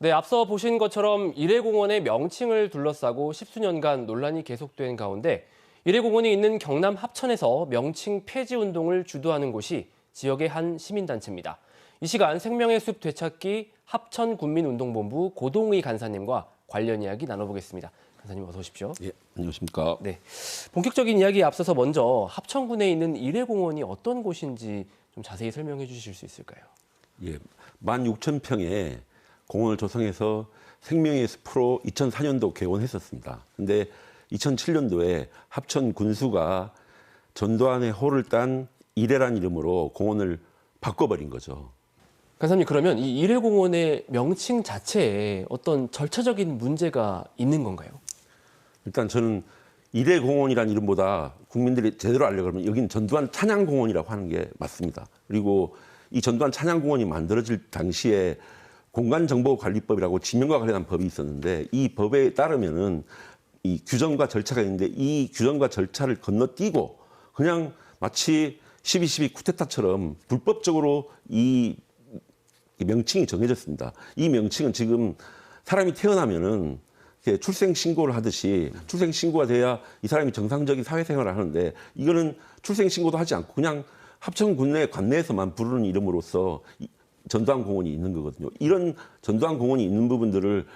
네, 앞서 보신 것처럼 일회공원의 명칭을 둘러싸고 십수년간 논란이 계속된 가운데 일회공원이 있는 경남 합천에서 명칭 폐지 운동을 주도하는 곳이 지역의 한 시민단체입니다. 이 시간 생명의 숲 되찾기 합천군민운동본부 고동의 간사님과 관련 이야기 나눠보겠습니다. 간사님 어서 오십시오. 예, 안녕하십니까. 네, 본격적인 이야기에 앞서서 먼저 합천군에 있는 일회공원이 어떤 곳인지 좀 자세히 설명해 주실 수 있을까요? 예, 16,000평의 공원을 조성해서 생명의 숲으로 2004년도 개원했었습니다. 근데 2007년도에 합천 군수가 전두환의 호를 딴 이래란 이름으로 공원을 바꿔버린 거죠. 간사님 그러면 이 일회 공원의 명칭 자체에 어떤 절차적인 문제가 있는 건가요? 일단 저는 이래공원이라는 이름보다 국민들이 제대로 알려고 하면 여기는 전두환 찬양공원이라고 하는 게 맞습니다. 그리고 이 전두환 찬양공원이 만들어질 당시에 공간정보관리법이라고 지명과 관련한 법이 있었는데 이 법에 따르면은 이 규정과 절차가 있는데 이 규정과 절차를 건너뛰고 그냥 마치 12.12 쿠데타처럼 불법적으로 이이 명칭이 정해졌습니다. 이 명칭은 지금 사람이 태어나면은 출생 신고를 하듯이 출생 신고가 돼야 이 사람이 정상적인 사회생활을 하는데 이거는 출생 신고도 하지 않고 그냥 합천 군 내 관내에서만 부르는 이름으로서 이 전두환 공원이 있는 거거든요. 이런 전두환 공원이 있는 부분들을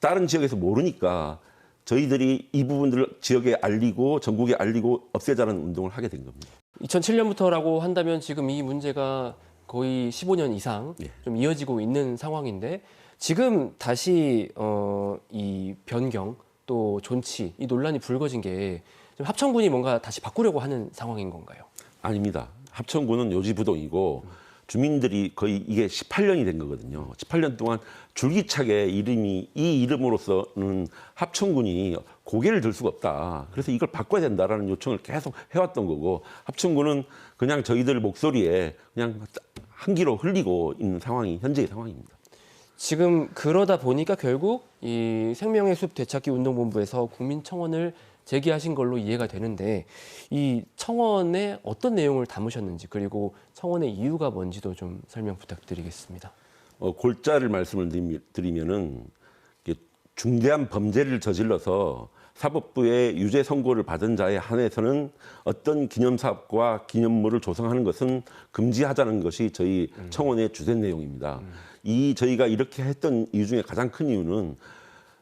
다른 지역에서 모르니까 저희들이 이 부분들을 지역에 알리고 전국에 알리고 없애자는 운동을 하게 된 겁니다. 2007년부터라고 한다면 지금 이 문제가 거의 15년 이상 예. 좀 이어지고 있는 상황인데 지금 다시 어, 이 변경 또 존치 이 논란이 불거진 게 합천군이 뭔가 다시 바꾸려고 하는 상황인 건가요? 아닙니다. 합천군은 요지부동이고 주민들이 거의 이게 18년이 된 거거든요. 18년 동안 줄기차게 이름이 이 이름으로서는 합천군이 고개를 들 수가 없다. 그래서 이걸 바꿔야 된다라는 요청을 계속 해왔던 거고 합천군은 그냥 저희들 목소리에 그냥 한 귀로 흘리고 있는 상황이 현재의 상황입니다. 지금 그러다 보니까 결국 이 생명의 숲 되찾기 운동본부에서 국민청원을 제기하신 걸로 이해가 되는데 이 청원에 어떤 내용을 담으셨는지 그리고 청원의 이유가 뭔지도 좀 설명 부탁드리겠습니다. 어, 골자를 말씀을 드리- 드리면은 중대한 범죄를 저질러서 사법부의 유죄 선고를 받은 자에 한해서는 어떤 기념사업과 기념물을 조성하는 것은 금지하자는 것이 저희 청원의 주된 내용입니다. 이 저희가 이렇게 했던 이유 중에 가장 큰 이유는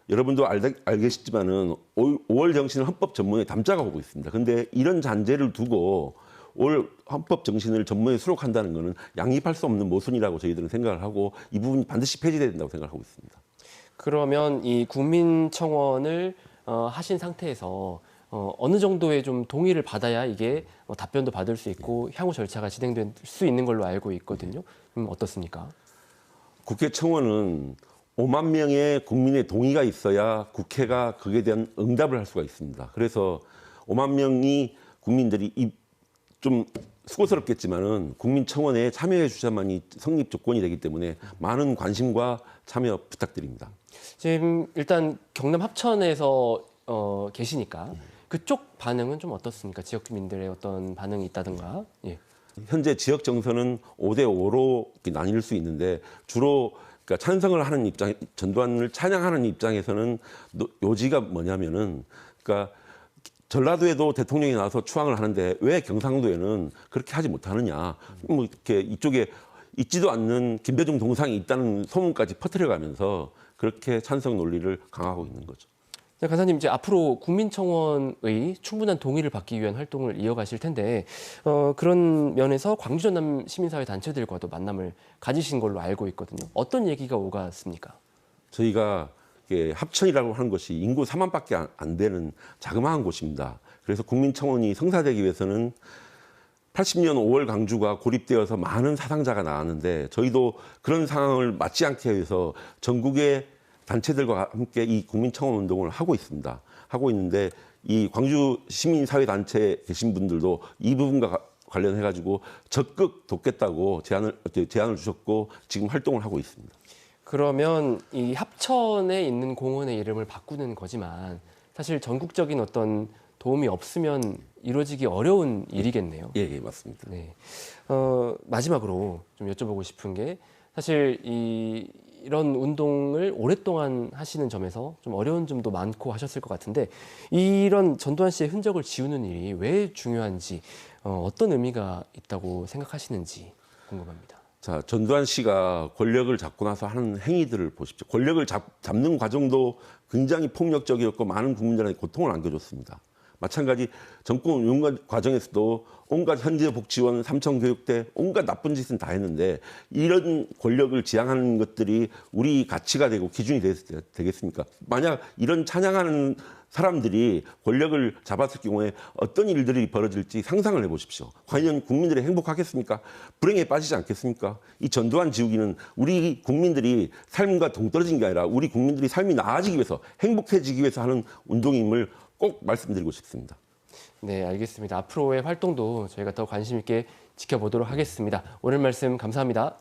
여러분도 알, 알겠지만은 5월 정신을 헌법 전문에 담자가 오고 있습니다. 근데 이런 잔재를 두고 올 헌법 정신을 전문에 수록한다는 것은 양립할 수 없는 모순이라고 저희들은 생각을 하고 이 부분이 반드시 폐지돼야 된다고 생각하고 있습니다. 그러면 이 국민청원을 어, 하신 상태에서 어, 어느 정도의 좀 동의를 받아야 이게 어, 답변도 받을 수 있고 향후 절차가 진행될 수 있는 걸로 알고 있거든요. 음, 어떻습니까? 국회 청원은 5만 명의 국민의 동의가 있어야 국회가 거기에 대한 응답을 할 수가 있습니다. 그래서 5만 명이 국민들이 이좀 수고스럽겠지만은 국민 청원에 참여해 주셔야만이 성립 조건이 되기 때문에 많은 관심과 참여 부탁드립니다. 지금 일단 경남 합천에서 어, 계시니까 그쪽 반응은 좀 어떻습니까? 지역 주민들의 어떤 반응이 있다든가. 예. 현재 지역 정서는 5대 5로 나뉠 수 있는데 주로 그러니까 찬성을 하는 입장, 전두환을 찬양하는 입장에서는 노- 요지가 뭐냐면은 그러니까 전라도에도 대통령이 나와서 추앙을 하는데 왜 경상도에는 그렇게 하지 못하느냐? 뭐 이렇게 이쪽에 있지도 않는 김대중 동상이 있다는 소문까지 퍼뜨려가면서 그렇게 찬성 논리를 강화하고 있는 거죠. 자, 간사님 이제 앞으로 국민청원의 충분한 동의를 받기 위한 활동을 이어가실 텐데 어, 그런 면에서 광주 전남 시민사회 단체들과도 만남을 가지신 걸로 알고 있거든요. 어떤 얘기가 오갔습니까? 저희가 합천이라고 하는 것이 인구 4만밖에 안- 안 되는 자그마한 곳입니다. 그래서 국민청원이 성사되기 위해서는 80년 5월 강주가 고립되어서 많은 사상자가 나왔는데 저희도 그런 상황을 맞지 않게 위해서 전국의 단체들과 함께 이 국민청원 운동을 하고 있습니다. 하고 있는데 이 광주 시민사회 단체에 계신 분들도 이 부분과 가- 관련해 가지고 적극 돕겠다고 제안을 제안을 주셨고 지금 활동을 하고 있습니다. 그러면 이 합천에 있는 공원의 이름을 바꾸는 거지만 사실 전국적인 어떤 도움이 없으면 이루어지기 어려운 일이겠네요. 예, 예, 맞습니다. 네. 어, 마지막으로 좀 여쭤보고 싶은 게 사실 이 이런 운동을 오랫동안 하시는 점에서 좀 어려운 점도 많고 하셨을 것 같은데 이런 전두환 씨의 흔적을 지우는 일이 왜 중요한지 어, 어떤 의미가 있다고 생각하시는지 궁금합니다. 자, 전두환 씨가 권력을 잡고 나서 하는 행위들을 보십시오. 권력을 잡, 잡는 과정도 굉장히 폭력적이었고 많은 국민들에게 고통을 안겨줬습니다. 마찬가지 정권 운영 과정에서도 온갖 현재 복지원, 삼성교육대 온갖 나쁜 짓은 다 했는데 이런 권력을 지향하는 것들이 우리 가치가 되고 기준이 되, 되겠습니까? 만약 이런 찬양하는 사람들이 권력을 잡았을 경우에 어떤 일들이 벌어질지 상상을 해보십시오. 과연 국민들이 행복하겠습니까? 불행에 빠지지 않겠습니까? 이 전두환 지우기는 우리 국민들이 삶과 동떨어진 게 아니라 우리 국민들이 삶이 나아지기 위해서 행복해지기 위해서 하는 운동임을 꼭 말씀드리고 싶습니다. 네, 알겠습니다. 앞으로의 활동도 저희가 더 관심 있게 지켜보도록 하겠습니다. 오늘 말씀 감사합니다.